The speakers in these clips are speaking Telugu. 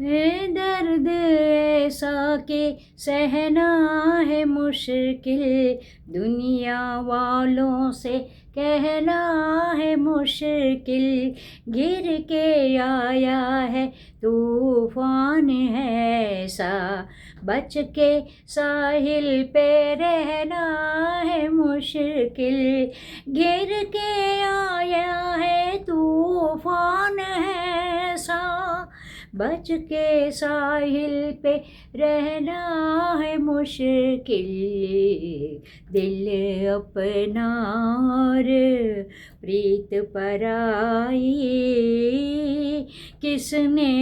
है दर्द ऐसा के सहना है मुश्किल। दुनिया वालों से कहना है मुश्किल। गिर के आया है तूफ़ान है ऐसा। बच के साहिल पे रहना है मुश्किल। गिर के आया है तूफ़ान बच के साहिल पे रहना है मुश्किल। दिल अपना और प्रीत पराई किसने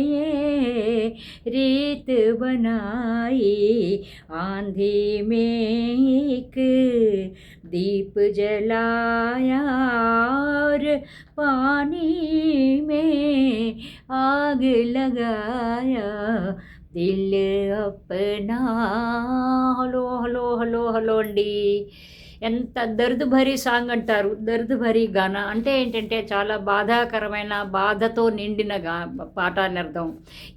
ये रीत बनाई? आंधी में एक दीप जलाया और पानी में आग लगाया दिल अपना हलो हलो हलो हलोंडी ఎంత దర్దు భరీ సాంగ్ అంటారు? దర్దు భరీ గాన. అంటే ఏంటంటే చాలా బాధాకరమైన బాధతో నిండిన గా పాట అని అర్థం.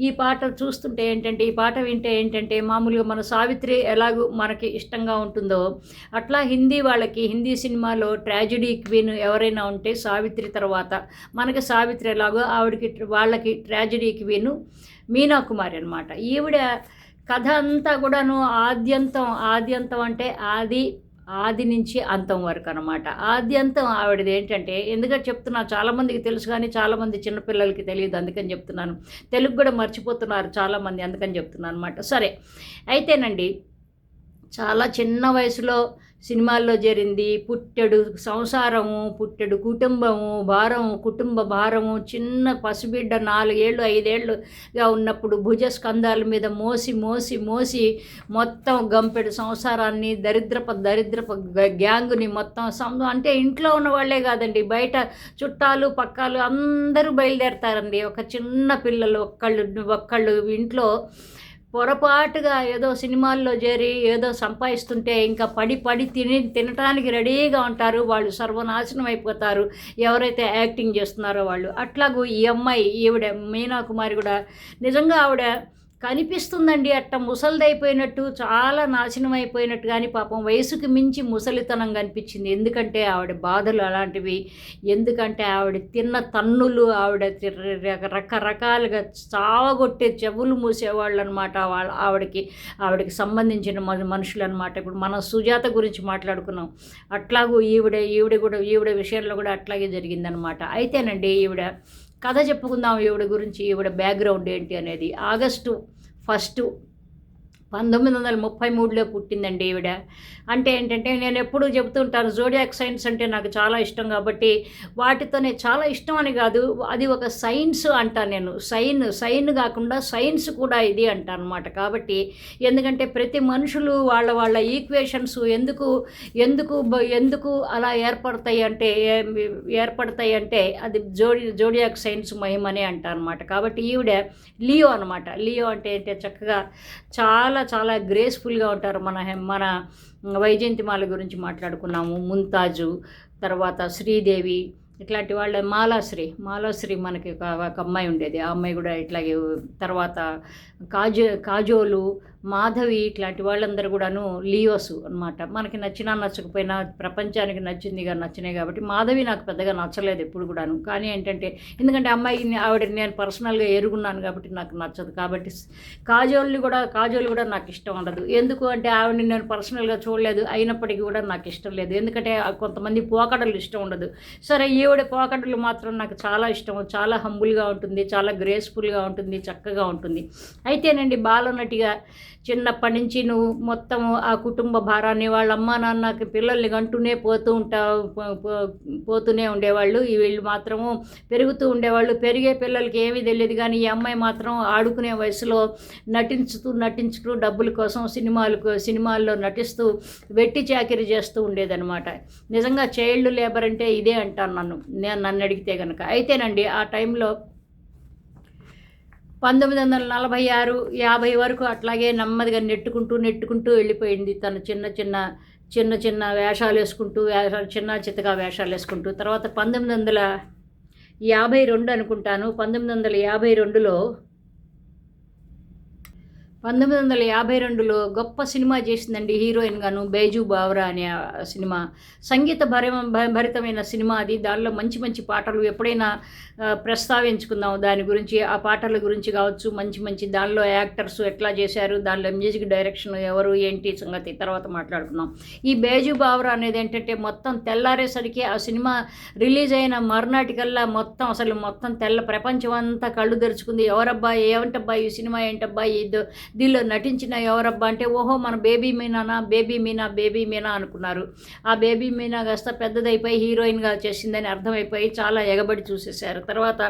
ఈ పాట చూస్తుంటే ఏంటంటే ఈ పాట వింటే ఏంటంటే మామూలుగా మన సావిత్రి ఎలాగూ మనకి ఇష్టంగా ఉంటుందో అట్లా హిందీ వాళ్ళకి హిందీ సినిమాలో ట్రాజిడీ క్వీన్ ఎవరైనా ఉంటే సావిత్రి తర్వాత మనకి సావిత్రి ఎలాగో ఆవిడకి వాళ్ళకి ట్రాజిడీ క్వీను మీనా కుమారి అనమాట ఈవిడ కథ అంతా కూడాను ఆద్యంతం ఆద్యంతం అంటే ఆది ఆది నుంచి అంతం వరకు అనమాట ఆద్యంతం ఆవిడది ఏంటంటే ఎందుకంటే చెప్తున్నా చాలామందికి తెలుసు కానీ చాలామంది చిన్నపిల్లలకి తెలియదు అందుకని చెప్తున్నాను. తెలుగు కూడా మర్చిపోతున్నారు చాలామంది అందుకని చెప్తున్నాను అనమాట సరే అయితేనండి చాలా చిన్న వయసులో సినిమాల్లో చేరింది పుట్టెడు సంసారము పుట్టెడు కుటుంబము భారము కుటుంబ భారము చిన్న పసిబిడ్డ నాలుగేళ్ళు ఐదేళ్ళుగా ఉన్నప్పుడు భుజస్కంధాల మీద మోసి మోసి మోసి మొత్తం గంపెడు సంసారాన్ని దరిద్రప దరిద్రప గ్యాంగుని మొత్తం సం అంటే ఇంట్లో ఉన్న వాళ్ళే కాదండి. బయట చుట్టాలు పక్కాలు అందరూ బయలుదేరతారండి. ఒక చిన్న పిల్లలు ఒక్కళ్ళు ఒక్కళ్ళు ఇంట్లో పొరపాటుగా ఏదో సినిమాల్లో చేరి ఏదో సంపాదిస్తుంటే ఇంకా పడి పడి తిని తినటానికి రెడీగా ఉంటారు. వాళ్ళు సర్వనాశనం అయిపోతారు. ఎవరైతే యాక్టింగ్ చేస్తున్నారో వాళ్ళు. అట్లాగూ ఈ అమ్మాయి ఈవిడ మీనా కుమారి కూడా నిజంగా ఆవిడ కనిపిస్తుందండి అట్ట ముసలిదైపోయినట్టు చాలా నాశనం అయిపోయినట్టు కానీ పాపం వయసుకు మించి ముసలితనం కనిపించింది. ఎందుకంటే ఆవిడ బాధలు అలాంటివి. ఎందుకంటే ఆవిడ తిన్న తన్నులు ఆవిడ రక- రకరకాలుగా చావగొట్టే చెవులు మూసేవాళ్ళు అనమాట వాళ్ళ ఆవిడకి ఆవిడకి సంబంధించిన మనుషులు అనమాట ఇప్పుడు మనం సుజాత గురించి మాట్లాడుకున్నాం. అట్లాగూ ఈవిడ ఈవిడ కూడా ఈవిడ విషయంలో కూడా అట్లాగే జరిగిందనమాట. అయితేనండి ఈవిడ కథ చెప్పుకుందాం ఈవిడ గురించి ఈవిడ బ్యాక్గ్రౌండ్ ఏంటి అనేది ఆగస్టు ఫస్ట్ పంతొమ్మిది వందల ముప్పై మూడులో పుట్టిందండి ఈవిడ. అంటే ఏంటంటే నేను ఎప్పుడూ చెబుతుంటాను జోడియాక్ సైన్స్ అంటే నాకు చాలా ఇష్టం కాబట్టి వాటితోనే చాలా ఇష్టం అని కాదు అది ఒక సైన్స్ అంటాను నేను. సైన్ సైన్ కాకుండా సైన్స్ కూడా ఇది అంటాను అనమాట కాబట్టి ఎందుకంటే ప్రతి మనుషులు వాళ్ళ వాళ్ళ ఈక్వేషన్స్ ఎందుకు ఎందుకు ఎందుకు అలా ఏర్పడతాయి అంటే ఏర్పడతాయి అంటే అది జోడి జోడియాక్ సైన్స్ మహిమనే అంటారు అనమాట కాబట్టి ఈవిడ లియో అనమాట లియో అంటే ఏంటంటే చక్కగా చాలా చాలా గ్రేస్ఫుల్గా ఉంటారు. మన మన వైజయంతిమాల గురించి మాట్లాడుకున్నాము. ముంతాజు తర్వాత శ్రీదేవి ఇట్లాంటి వాళ్ళ మాలాశ్రీ మాలాశ్రీ మనకి ఒక అమ్మాయి ఉండేది. ఆ అమ్మాయి కూడా ఇట్లాగే తర్వాత కాజో కాజోలు మాధవి ఇట్లాంటి వాళ్ళందరూ కూడాను లియోస్ అనమాట మనకి నచ్చినా నచ్చకపోయినా ప్రపంచానికి నచ్చిందిగా నచ్చినాయి కాబట్టి మాధవి నాకు పెద్దగా నచ్చలేదు ఎప్పుడు కూడాను. కానీ ఏంటంటే ఎందుకంటే అమ్మాయిని ఆవిడ నేను పర్సనల్గా ఎరుగున్నాను కాబట్టి నాకు నచ్చదు. కాబట్టి కాజోల్ని కూడా కాజోలు కూడా నాకు ఇష్టం ఉండదు. ఎందుకు అంటే ఆవిడని నేను పర్సనల్గా చూడలేదు. అయినప్పటికీ కూడా నాకు ఇష్టం లేదు. ఎందుకంటే ఆ కొంతమంది పోకడలు ఇష్టం ఉండదు. సరే దేవుడి పోకడలు మాత్రం నాకు చాలా ఇష్టం. చాలా హంబుల్గా ఉంటుంది చాలా గ్రేస్ఫుల్గా ఉంటుంది చక్కగా ఉంటుంది. అయితేనండి బాలనటిగా చిన్నప్పటి నుంచి నువ్వు మొత్తం ఆ కుటుంబ భారాన్ని వాళ్ళ అమ్మ నాన్నకి పిల్లల్ని అంటూనే పోతూ ఉంటా పోతూనే ఉండేవాళ్ళు. వీళ్ళు మాత్రము పెరుగుతూ ఉండేవాళ్ళు. పెరిగే పిల్లలకి ఏమీ తెలియదు కానీ ఈ అమ్మాయి మాత్రం ఆడుకునే వయసులో నటించుతూ నటించుతూ డబ్బుల కోసం సినిమాలకు సినిమాల్లో నటిస్తూ వెట్టి చాకిరి చేస్తూ ఉండేదనమాట నిజంగా చైల్డ్ లేబర్ అంటే ఇదే అంటాను నన్ను. నేను నన్ను అడిగితే కనుక అయితేనండి ఆ టైంలో పంతొమ్మిది వందల నలభై ఆరు యాభై వరకు అట్లాగే నెమ్మదిగా నెట్టుకుంటూ నెట్టుకుంటూ వెళ్ళిపోయింది తను చిన్న చిన్న చిన్న చిన్న వేషాలు వేసుకుంటూ వేషాలు చిన్న చిత్తగా వేషాలు వేసుకుంటూ. తర్వాత పంతొమ్మిది వందల యాభై రెండు అనుకుంటాను. పంతొమ్మిది వందల యాభై రెండులో పంతొమ్మిది వందల యాభై రెండులో గొప్ప సినిమా చేసిందండి హీరోయిన్ గాను బేజు బావరా అనే సినిమా. సంగీత భరి భరితమైన సినిమా అది. దానిలో మంచి మంచి పాటలు ఎప్పుడైనా ప్రస్తావించుకుందాం దాని గురించి ఆ పాటల గురించి కావచ్చు మంచి మంచి దానిలో యాక్టర్స్ ఎట్లా చేశారు దానిలో మ్యూజిక్ డైరెక్షన్ ఎవరు ఏంటి సంగతి తర్వాత మాట్లాడుకుందాం. ఈ బేజు బావరా అనేది ఏంటంటే మొత్తం తెల్లారేసరికి ఆ సినిమా రిలీజ్ అయిన మరునాటికల్లా మొత్తం అసలు మొత్తం తెల్ల ప్రపంచం అంతా కళ్ళు తెరుచుకుంది. ఎవరబ్బా ఏమంటబ్బా ఈ సినిమా ఏంటబ్బా ఇది దీనిలో నటించిన ఎవరబ్బా అంటే ఓహో మన బేబీ మీనానా బేబీ మీనా బేబీ మీనా అనుకున్నారు. ఆ బేబీ మీనా కాస్త పెద్దదైపోయి హీరోయిన్గా చేసిందని అర్థమైపోయి చాలా ఎగబడి చూసేశారు. తర్వాత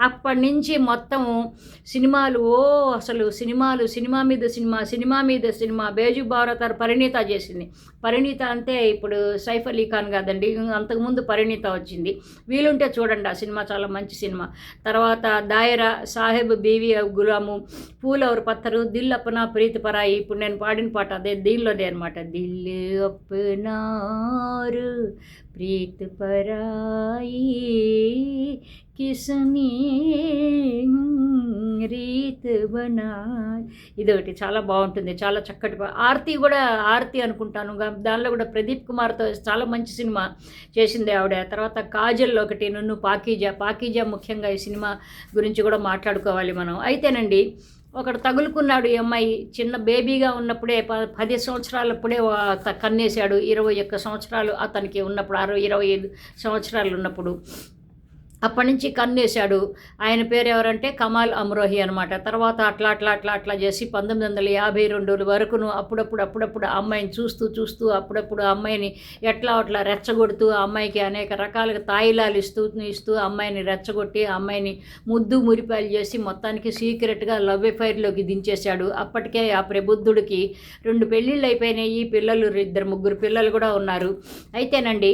అప్పటి నుంచి మొత్తం సినిమాలు ఓ అసలు సినిమాలు సినిమా మీద సినిమా సినిమా మీద సినిమా బేజు భారత పరిణీత చేసింది. పరిణీత అంటే ఇప్పుడు సైఫ్ అలీ ఖాన్ కాదండి అంతకుముందు పరిణీత వచ్చింది. వీలుంటే చూడండి ఆ సినిమా చాలా మంచి సినిమా. తర్వాత దాయరా సాహెబ్ బీవి గులాము పూలవర్ పత్తరు దిల్ దిల్లప్పన ప్రీతి పరాయి ఇప్పుడు నేను పాడిన పాట అదే దీనిలోనే అనమాట దిల్ అప్పనారు ప్రీత్ పరాయి కిసనే రీత్ బనాయ్. ఇదొకటి చాలా బాగుంటుంది. చాలా చక్కటి ఆర్తి కూడా ఆర్తి అనుకుంటాను. గా- దానిలో కూడా ప్రదీప్ కుమార్తో చాలా మంచి సినిమా చేసింది ఆవిడ. తర్వాత కాజల్ ఒకటి నన్ను పాకీజా. పాకీజా ముఖ్యంగా ఈ సినిమా గురించి కూడా మాట్లాడుకోవాలి మనం. అయితేనండి ఒకడు తగులుకున్నాడు ఈ అమ్మాయి. చిన్న బేబీగా ఉన్నప్పుడే ప పది సంవత్సరాలప్పుడే కన్నేశాడు. ఇరవై ఒక్క సంవత్సరాలు అతనికి ఉన్నప్పుడు అరవై ఇరవై ఐదు సంవత్సరాలు ఉన్నప్పుడు. అప్పటి నుంచి కన్నేశాడు. ఆయన పేరు ఎవరంటే కమాల్ అమ్రోహి అనమాట తర్వాత అట్లా అట్లా అట్లా అట్లా చేసి పంతొమ్మిది వందల యాభై రెండు వరకును అప్పుడప్పుడు అప్పుడప్పుడు అమ్మాయిని చూస్తూ చూస్తూ అప్పుడప్పుడు అమ్మాయిని ఎట్లా అట్లా రెచ్చగొడుతూ అమ్మాయికి అనేక రకాలుగా తాయిలాలు ఇస్తూ ఇస్తూ అమ్మాయిని రెచ్చగొట్టి అమ్మాయిని ముద్దు మురిపాలు చేసి మొత్తానికి సీక్రెట్గా లవ్ ఎఫైర్లోకి దించేశాడు. అప్పటికే ఆ ప్రబుద్ధుడికి రెండు పెళ్ళిళ్ళు అయిపోయినాయి. పిల్లలు ఇద్దరు ముగ్గురు పిల్లలు కూడా ఉన్నారు. అయితేనండి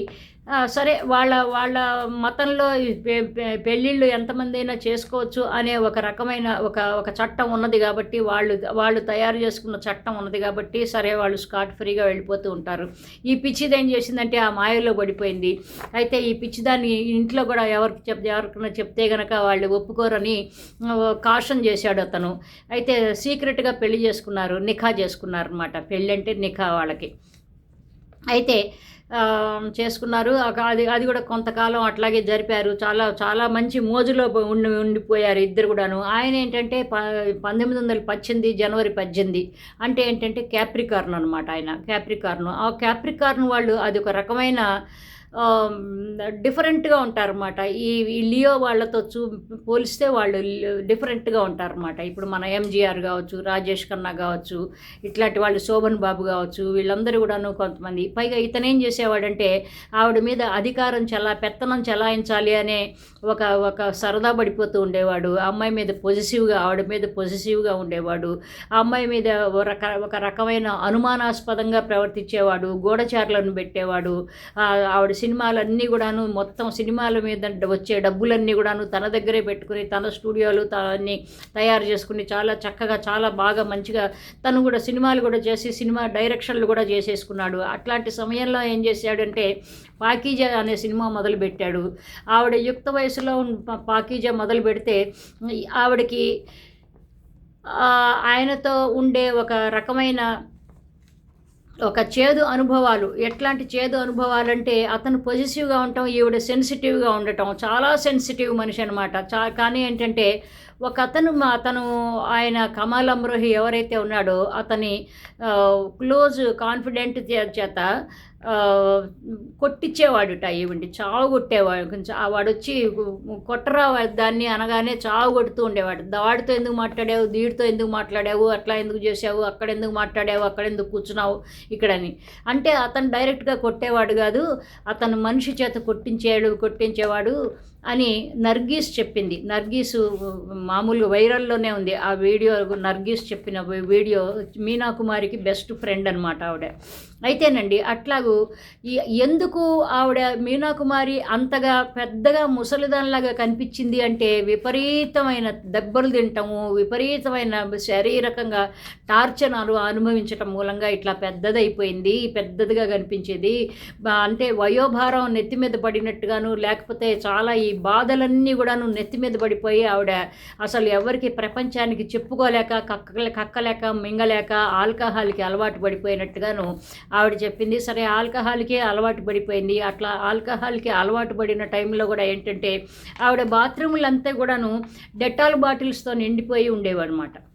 సరే వాళ్ళ వాళ్ళ మతంలో పె- పె- పెళ్ళిళ్ళు ఎంతమంది అయినా చేసుకోవచ్చు అనే ఒక రకమైన ఒక ఒక చట్టం ఉన్నది కాబట్టి వాళ్ళు వాళ్ళు తయారు చేసుకున్న చట్టం ఉన్నది కాబట్టి సరే వాళ్ళు స్కాట్ ఫ్రీగా వెళ్ళిపోతూ ఉంటారు. ఈ పిచ్చిది ఏం చేసిందంటే ఆ మాయలో పడిపోయింది. అయితే ఈ పిచ్చిదాన్ని ఇంట్లో కూడా ఎవరికి చెప్ ఎవరికైనా చెప్తే గనక వాళ్ళు ఒప్పుకోరని కాషన్ చేశాడు అతను. అయితే సీక్రెట్గా పెళ్ళి చేసుకున్నారు నిఖా చేసుకున్నారు అనమాట పెళ్ళి అంటే నిఖా వాళ్ళకి. అయితే చేసుకున్నారు. అది అది కూడా కొంతకాలం అట్లాగే జరిపారు. చాలా చాలా మంచి మోజులో ఉండి ఉండిపోయారు ఇద్దరు కూడాను. ఆయన ఏంటంటే ప పంతొమ్మిది వందల పద్దెనిమిది జనవరి పద్దెనిమిది అంటే ఏంటంటే క్యాప్రికార్న్ అనమాట ఆయన. క్యాప్రికార్న్. ఆ క్యాప్రికార్న్ వాళ్ళు అది ఒక రకమైన డిఫరెంట్గా ఉంటారన్నమాట. ఈ ఈ లియో వాళ్ళతో చూ పోలిస్తే వాళ్ళు డిఫరెంట్గా ఉంటారన్నమాట. ఇప్పుడు మన ఎంజీఆర్ కావచ్చు రాజేష్ ఖన్నా కావచ్చు ఇట్లాంటి వాళ్ళు శోభన్ బాబు కావచ్చు వీళ్ళందరూ కూడాను కొంతమంది. పైగా ఇతనేం చేసేవాడంటే ఆవిడ మీద అధికారం చలా పెత్తనం చలాయించాలి అనే ఒక ఒక సరదా పడిపోతూ ఉండేవాడు. ఆ అమ్మాయి మీద పొజిటివ్గా ఆవిడ మీద పొజిటివ్గా ఉండేవాడు. ఆ అమ్మాయి మీద ఒక రక ఒక రకమైన అనుమానాస్పదంగా ప్రవర్తించేవాడు. గూఢచారులను పెట్టేవాడు. ఆవిడ సినిమాలన్నీ కూడాను మొత్తం సినిమాల మీద వచ్చే డబ్బులన్నీ కూడాను తన దగ్గరే పెట్టుకుని తన స్టూడియోలు తన్ని తయారు చేసుకుని చాలా చక్కగా చాలా బాగా మంచిగా తను కూడా సినిమాలు కూడా చేసి సినిమా డైరెక్షన్లు కూడా చేసేసుకున్నాడు. అట్లాంటి సమయంలో ఏం చేశాడంటే పాకీజా అనే సినిమా మొదలుపెట్టాడు. ఆవిడ యుక్త వయసులో పాకీజా మొదలు పెడితే ఆవిడకి ఆయనతో ఉండే ఒక రకమైన ఒక చేదు అనుభవాలు. ఎట్లాంటి చేదు అనుభవాలు అంటే అతను పొజిటివ్గా ఉండటం ఈవిడ సెన్సిటివ్గా ఉండటం. చాలా సెన్సిటివ్ మనిషి అనమాట చా కానీ ఏంటంటే ఒక అతను మా- అతను ఆయన కమాల్ అమ్రోహి ఎవరైతే ఉన్నాడో అతని క్లోజ్ కాన్ఫిడెంట్ చేత కొట్టించేవాడు కొట్టించేవాడుట ఈవిండి చావు కొట్టేవాడు కొంచెం వాడు వచ్చి కొట్టరా దాన్ని అనగానే చావు కొడుతూ ఉండేవాడు. వాడితో ఎందుకు మాట్లాడావు దీడితో ఎందుకు మాట్లాడావు అట్లా ఎందుకు చేసావు అక్కడ ఎందుకు మాట్లాడావు అక్కడ ఎందుకు కూర్చున్నావు ఇక్కడని. అంటే అతను డైరెక్ట్గా కొట్టేవాడు కాదు అతను మనిషి చేత కొట్టించేడు కొట్టించేవాడు. అని నర్గీస్ చెప్పింది. నర్గీస్ మామూలుగా వైరల్లోనే ఉంది. ఆ వీడియో నర్గీస్ చెప్పిన వీడియో మీనా కుమారికి బెస్ట్ ఫ్రెండ్ అనమాట ఆవిడ. అయితేనండి అట్లాగూ ఈ- ఎందుకు ఆవిడ మీనాకుమారి అంతగా పెద్దగా ముసలిదానిలాగా కనిపించింది అంటే విపరీతమైన దెబ్బలు తినటము విపరీతమైన శారీరకంగా టార్చర్ అనుభవించటం మూలంగా ఇట్లా పెద్దదైపోయింది పెద్దదిగా కనిపించేది. అంటే వయోభారం నెత్తి మీద పడినట్టుగాను లేకపోతే చాలా ఈ బాధలన్నీ కూడాను నెత్తి మీద పడిపోయి ఆవిడ అసలు ఎవరికి ప్రపంచానికి చెప్పుకోలేక కక్క కక్కలేక మింగలేక ఆల్కహాల్కి అలవాటు పడిపోయినట్టుగాను ఆవిడ చెప్పింది. సరే ఆల్కహాల్కి అలవాటు పడిపోయింది. అట్లా ఆల్కహాల్కి అలవాటు పడిన టైంలో కూడా ఏంటంటే ఆవిడ బాత్రూములు అంతా కూడాను డెటాల్ బాటిల్స్తో నిండిపోయి ఉండేవన్నమాట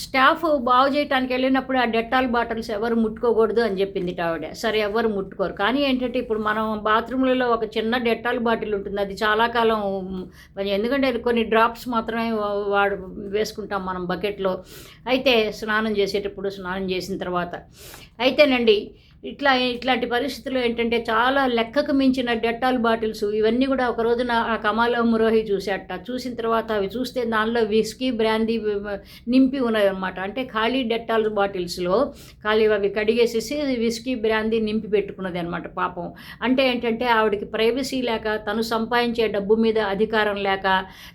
స్టాఫ్ బాగు చేయడానికి వెళ్ళినప్పుడు ఆ డెటాల్ బాటిల్స్ ఎవరు ముట్టుకోకూడదు అని చెప్పింది ఆవిడ. సరే ఎవరు ముట్టుకోరు. కానీ ఏంటంటే ఇప్పుడు మనం బాత్రూమ్లలో ఒక చిన్న డెటాల్ బాటిల్ ఉంటుంది. అది చాలా కాలం ఎందుకంటే అది కొన్ని డ్రాప్స్ మాత్రమే వాడు వేసుకుంటాం మనం బకెట్లో. అయితే స్నానం చేసేటప్పుడు స్నానం చేసిన తర్వాత. అయితేనండి ఇట్లా ఇట్లాంటి పరిస్థితుల్లో ఏంటంటే చాలా లెక్కకు మించిన డెట్టాల్ బాటిల్స్ ఇవన్నీ కూడా ఒక రోజున ఆ కమాలో మురోహి చూసేట చూసిన తర్వాత అవి చూస్తే దానిలో విస్కీ బ్రాందీ నింపి ఉన్నాయన్నమాట. అంటే ఖాళీ డెట్టాల్ బాటిల్స్లో ఖాళీ అవి కడిగేసేసి విస్కీ బ్రాందీ నింపి పెట్టుకున్నది అనమాట పాపం. అంటే ఏంటంటే ఆవిడకి ప్రైవసీ లేక తను సంపాదించే డబ్బు మీద అధికారం లేక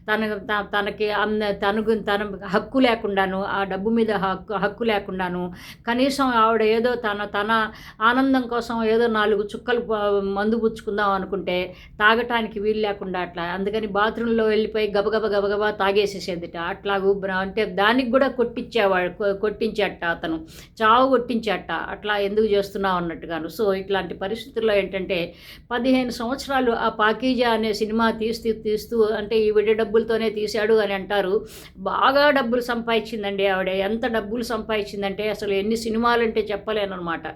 తన త- తనకి అన్న- తనకు తన హక్కు లేకుండాను ఆ డబ్బు మీద హక్కు హక్కు లేకుండాను కనీసం ఆవిడ ఏదో తన తన ఆనందం కోసం ఏదో నాలుగు చుక్కలు మందు పుచ్చుకుందాం అనుకుంటే తాగటానికి వీలు లేకుండా అట్లా. అందుకని బాత్రూంలో వెళ్ళిపోయి గబగబ గబగబా తాగేసేసేదిట. అట్లాగూ అంటే దానికి కూడా కొట్టించేవాడు కొట్టించేట అతను. చావు కొట్టించేట. అట్లా ఎందుకు చేస్తున్నావు అన్నట్టుగాను. సో ఇట్లాంటి పరిస్థితుల్లో ఏంటంటే పదిహేను సంవత్సరాలు ఆ పాకీజా అనే సినిమా తీస్తూ తీస్తూ అంటే ఈ విడి డబ్బులతోనే తీశాడు అని అంటారు. బాగా డబ్బులు సంపాదించిందండి ఆవిడ. ఎంత డబ్బులు సంపాదించిందంటే అసలు ఎన్ని సినిమాలు అంటే చెప్పలేను అనమాట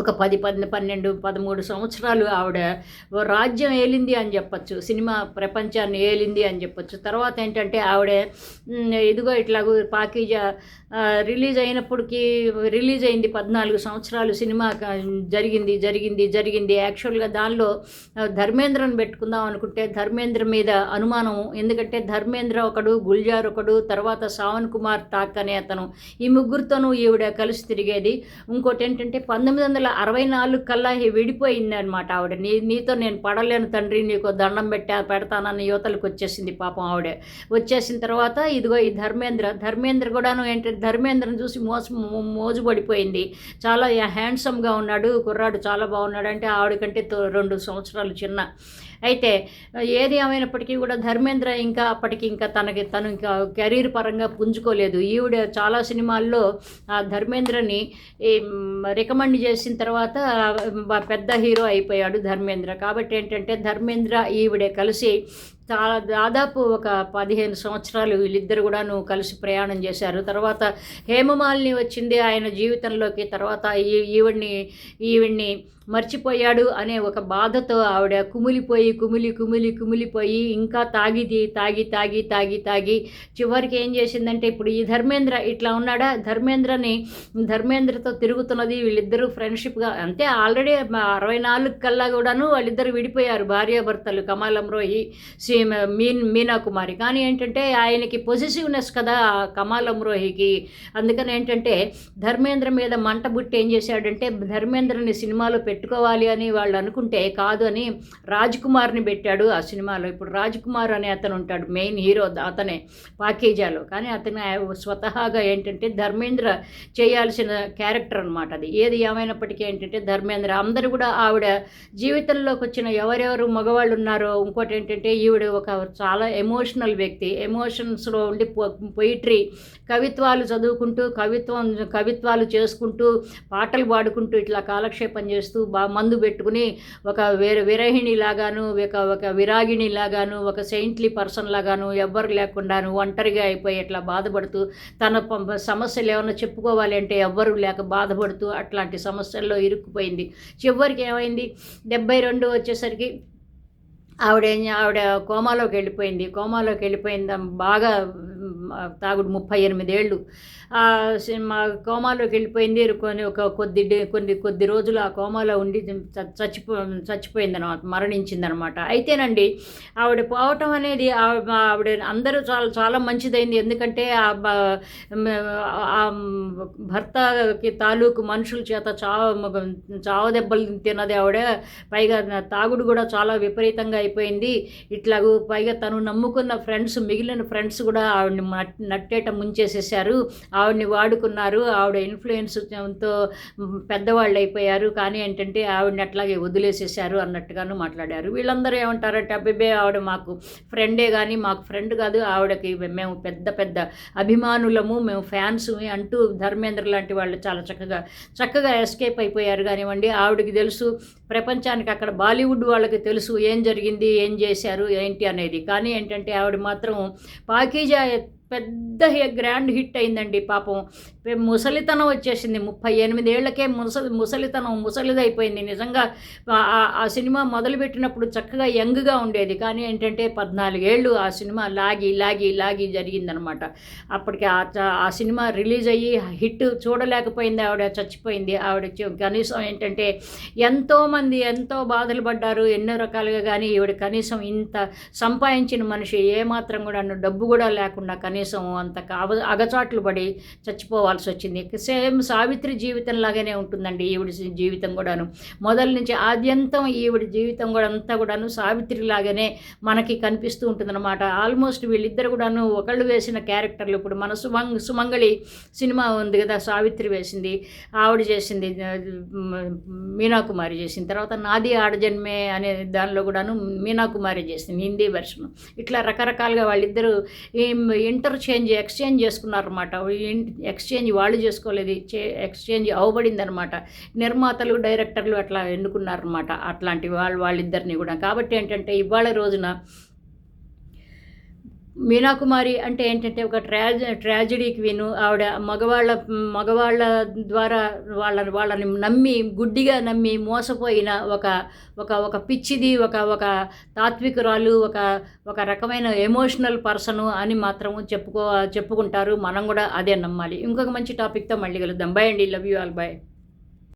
ఒక పది పది పన్నెండు పదమూడు సంవత్సరాలు ఆవిడ ఓ రాజ్యం ఏలింది అని చెప్పొచ్చు సినిమా ప్రపంచాన్ని ఏలింది అని చెప్పొచ్చు. తర్వాత ఏంటంటే ఆవిడ ఇదిగో ఇట్లాగూ పాకీజా రిలీజ్ అయినప్పటికీ రిలీజ్ అయింది పద్నాలుగు సంవత్సరాలు సినిమా జరిగింది జరిగింది జరిగింది. యాక్చువల్గా దానిలో ధర్మేంద్రను పెట్టుకుందాం అనుకుంటే ధర్మేంద్ర మీద అనుమానం. ఎందుకంటే ధర్మేంద్ర ఒకడు గుల్జార్ ఒకడు తర్వాత సావన్ కుమార్ తాక్ అనే అతను. ఈ ముగ్గురితోనూ ఈవిడ కలిసి తిరిగేది. ఇంకోటి ఏంటంటే పంతొమ్మిది వందల అరవై నాలుగు కల్లా విడిపోయింది అనమాట ఆవిడ. నీ నీతో నేను పడలేను తండ్రి నీకు దండం పెట్టా పెడతానని యువతలకు వచ్చేసింది పాపం ఆవిడ. వచ్చేసిన తర్వాత ఇదిగో ఈ ధర్మేంద్ర ధర్మేంద్ర కూడాను ఏంటంటే ధర్మేంద్రను చూసి మోస మోజు పడిపోయింది చాలా హ్యాండ్సమ్గా ఉన్నాడు కుర్రాడు చాలా బాగున్నాడు. అంటే ఆవిడకంటే తో- రెండు సంవత్సరాలు చిన్న. అయితే ఏది ఏమైనప్పటికీ కూడా ధర్మేంద్ర ఇంకా అప్పటికి ఇంకా తనకి తను ఇంకా కెరీర్ పరంగా పుంజుకోలేదు. ఈవిడ చాలా సినిమాల్లో ఆ ధర్మేంద్రని రికమెండ్ చేసిన తర్వాత పెద్ద హీరో అయిపోయాడు ధర్మేంద్ర. కాబట్టి ఏంటంటే ధర్మేంద్ర ఈవిడే కలిసి చాలా దాదాపు ఒక పదిహేను సంవత్సరాలు వీళ్ళిద్దరు కూడాను కలిసి ప్రయాణం చేశారు. తర్వాత హేమమాలిని వచ్చింది ఆయన జీవితంలోకి. తర్వాత ఈ ఈవిడ్ని ఈవిడ్ని మర్చిపోయాడు అనే ఒక బాధతో ఆవిడ కుమిలిపోయి కుమిలి కుమిలి కుమిలిపోయి ఇంకా తాగిది తాగి తాగి తాగి తాగి చివరికి ఏం చేసిందంటే ఇప్పుడు ఈ ధర్మేంద్ర ఇట్లా ఉన్నాడా? ధర్మేంద్రని ధర్మేంద్రతో తిరుగుతున్నది వీళ్ళిద్దరూ ఫ్రెండ్షిప్గా అంటే ఆల్రెడీ అరవై నాలుగు కల్లా కూడాను వాళ్ళిద్దరు విడిపోయారు భార్యాభర్తలు కమాల్ అమ్రోహి శ్రీ మీన్ మీనా కుమారి కానీ ఏంటంటే ఆయనకి పొజిటివ్నెస్ కదా కమాల్ అమ్రోహికి. అందుకని ఏంటంటే ధర్మేంద్ర మీద మంట బుట్టి ఏం చేశాడంటే ధర్మేంద్రని సినిమాలో పెట్టుకోవాలి అని వాళ్ళు అనుకుంటే కాదు అని రాజ్ కుమార్ని పెట్టాడు ఆ సినిమాలో. ఇప్పుడు రాజ్ కుమార్ అనే అతను ఉంటాడు మెయిన్ హీరో అతనే పాకేజాలో. కానీ అతను స్వతహాగా ఏంటంటే ధర్మేంద్ర చేయాల్సిన క్యారెక్టర్ అనమాట అది. ఏది ఏమైనప్పటికీ ఏంటంటే ధర్మేంద్ర. అందరూ కూడా ఆవిడ జీవితంలోకి వచ్చిన ఎవరెవరు మగవాళ్ళు ఉన్నారో ఇంకోటి ఏంటంటే ఈవిడ ఒక చాలా ఎమోషనల్ వ్యక్తి. ఎమోషన్స్లో ఉండి పొయిట్రీ కవిత్వాలు చదువుకుంటూ కవిత్వం కవిత్వాలు చేసుకుంటూ పాటలు పాడుకుంటూ ఇట్లా కాలక్షేపం చేస్తూ బా మందు పెట్టుకుని ఒక వేరే విరహిణి లాగాను ఒక ఒక విరాగిణి లాగాను ఒక సెయింట్లీ పర్సన్ లాగాను ఎవ్వరు లేకుండాను ఒంటరిగా అయిపోయి ఇట్లా బాధపడుతూ తన ప- సమస్యలు ఏమైనా చెప్పుకోవాలి అంటే ఎవ్వరు లేక బాధపడుతూ అట్లాంటి సమస్యల్లో ఇరుక్కుపోయింది. చివరికి ఏమైంది? డెబ్బై రెండు వచ్చేసరికి ఆవిడ ఆవిడ కోమాలోకి వెళ్ళిపోయింది. కోమాలోకి వెళ్ళిపోయింది బాగా తాగుడు ముప్పై ఎనిమిదేళ్ళు మా కోమాలోకి వెళ్ళిపోయింది కొన్ని ఒక కొద్ది డే- కొన్ని కొద్ది రోజులు ఆ కోమాలో ఉండి చ- చచ్చిపో చచ్చిపోయిందనమాట మరణించిందనమాట. అయితేనండి ఆవిడ పోవటం అనేది ఆవిడ అందరూ చాలా చాలా మంచిదైంది. ఎందుకంటే ఆ భర్తకి తాలూకు మనుషుల చేత చావ చావ దెబ్బలు తిన్నది ఆవిడ. పైగా తాగుడు కూడా చాలా విపరీతంగా అయిపోయింది. ఇట్లాగూ పైగా తను నమ్ముకున్న ఫ్రెండ్స్ మిగిలిన ఫ్రెండ్స్ కూడా ఆవిడని నట్టేట ముంచేసేసారు ఆవిడని వాడుకున్నారు. ఆవిడ ఇన్ఫ్లుయెన్స్తో పెద్దవాళ్ళు అయిపోయారు కానీ ఏంటంటే ఆవిడని అట్లాగే వదిలేసేసారు అన్నట్టుగాను మాట్లాడారు. వీళ్ళందరూ ఏమంటారంటే అబ్బిబే ఆవిడ మాకు ఫ్రెండే కానీ మాకు ఫ్రెండ్ కాదు. ఆవిడకి మేము పెద్ద పెద్ద అభిమానులము. మేము ఫ్యాన్స్ అంటూ ధర్మేంద్ర లాంటి వాళ్ళు చాలా చక్కగా చక్కగా ఎస్కేప్ అయిపోయారు కానివ్వండి. ఆవిడకి తెలుసు ప్రపంచానికి అక్కడ బాలీవుడ్ వాళ్ళకి తెలుసు ఏం జరిగింది ఏం చేశారు ఏంటి అనేది. కానీ ఏంటంటే ఆవిడ మాత్రం పాకీజా పెద్ద హి- గ్రాండ్ హిట్ అయిందండి పాపం. ముసలితనం వచ్చేసింది. ముప్పై ఎనిమిదేళ్ళకే ముసలి ముసలితనం ముసలిదైపోయింది. నిజంగా ఆ- ఆ- సినిమా మొదలుపెట్టినప్పుడు చక్కగా యంగ్గా ఉండేది. కానీ ఏంటంటే పద్నాలుగేళ్ళు ఆ సినిమా లాగి లాగి లాగి జరిగిందనమాట. అప్పటికి ఆ చ- ఆ సినిమా రిలీజ్ అయ్యి హిట్ చూడలేకపోయింది. ఆవిడ చచ్చిపోయింది. ఆవిడ కనీసం ఏంటంటే ఎంతోమంది ఎంతో బాధలు పడ్డారు. ఎన్నో రకాలుగా కానీ ఈవిడ కనీసం ఇంత సంపాదించిన మనిషి ఏమాత్రం కూడా డబ్బు కూడా లేకుండా కనీసం కనీసం అంత అవ అగచాట్లు పడి చచ్చిపోవాల్సి వచ్చింది. సేమ్ సావిత్రి జీవితం లాగానే ఉంటుందండి ఈవిడ జీవితం కూడాను. మొదల నుంచి ఆద్యంతం ఈవిడ జీవితం కూడా అంతా కూడాను సావిత్రి లాగానే మనకి కనిపిస్తూ ఉంటుందన్నమాట. ఆల్మోస్ట్ వీళ్ళిద్దరు కూడాను ఒకళ్ళు వేసిన క్యారెక్టర్లు ఇప్పుడు మన సుమంగ్ సుమంగళి సినిమా ఉంది కదా సావిత్రి వేసింది ఆవిడ చేసింది మీనాకుమారి చేసింది. తర్వాత నాది ఆడజన్మే అనే దానిలో కూడాను మీనాకుమారి చేసింది హిందీ వెర్షన్. ఇట్లా రకరకాలుగా వాళ్ళిద్దరూ ఇంటర్చేంజ్ ఎక్స్చేంజ్ చేసుకున్నారన్నమాట. ఎక్స్చేంజ్ వాళ్ళు చేసుకోలేదు. ఎక్స్చేంజ్ అవబడింది అనమాట నిర్మాతలు డైరెక్టర్లు అట్లా ఎన్నుకున్నారన్నమాట. అట్లాంటి వాళ్ళు వాళ్ళిద్దరిని కూడా. కాబట్టి ఏంటంటే ఇవాళ రోజున మీనాకుమారి అంటే ఏంటంటే ఒక ట్రాజ ట్రాజడీకి విను. ఆవిడ మగవాళ్ళ మగవాళ్ళ ద్వారా వాళ్ళ వాళ్ళని నమ్మి గుడ్డిగా నమ్మి మోసపోయిన ఒక ఒక ఒక పిచ్చిది ఒక ఒక తాత్వికురాలు ఒక ఒక రకమైన ఎమోషనల్ పర్సను అని మాత్రం చెప్పుకో చెప్పుకుంటారు. మనం కూడా అదే నమ్మాలి. ఇంకొక మంచి టాపిక్తో మళ్ళీ కలుద్దాం. బై అండి. Love you all. బై.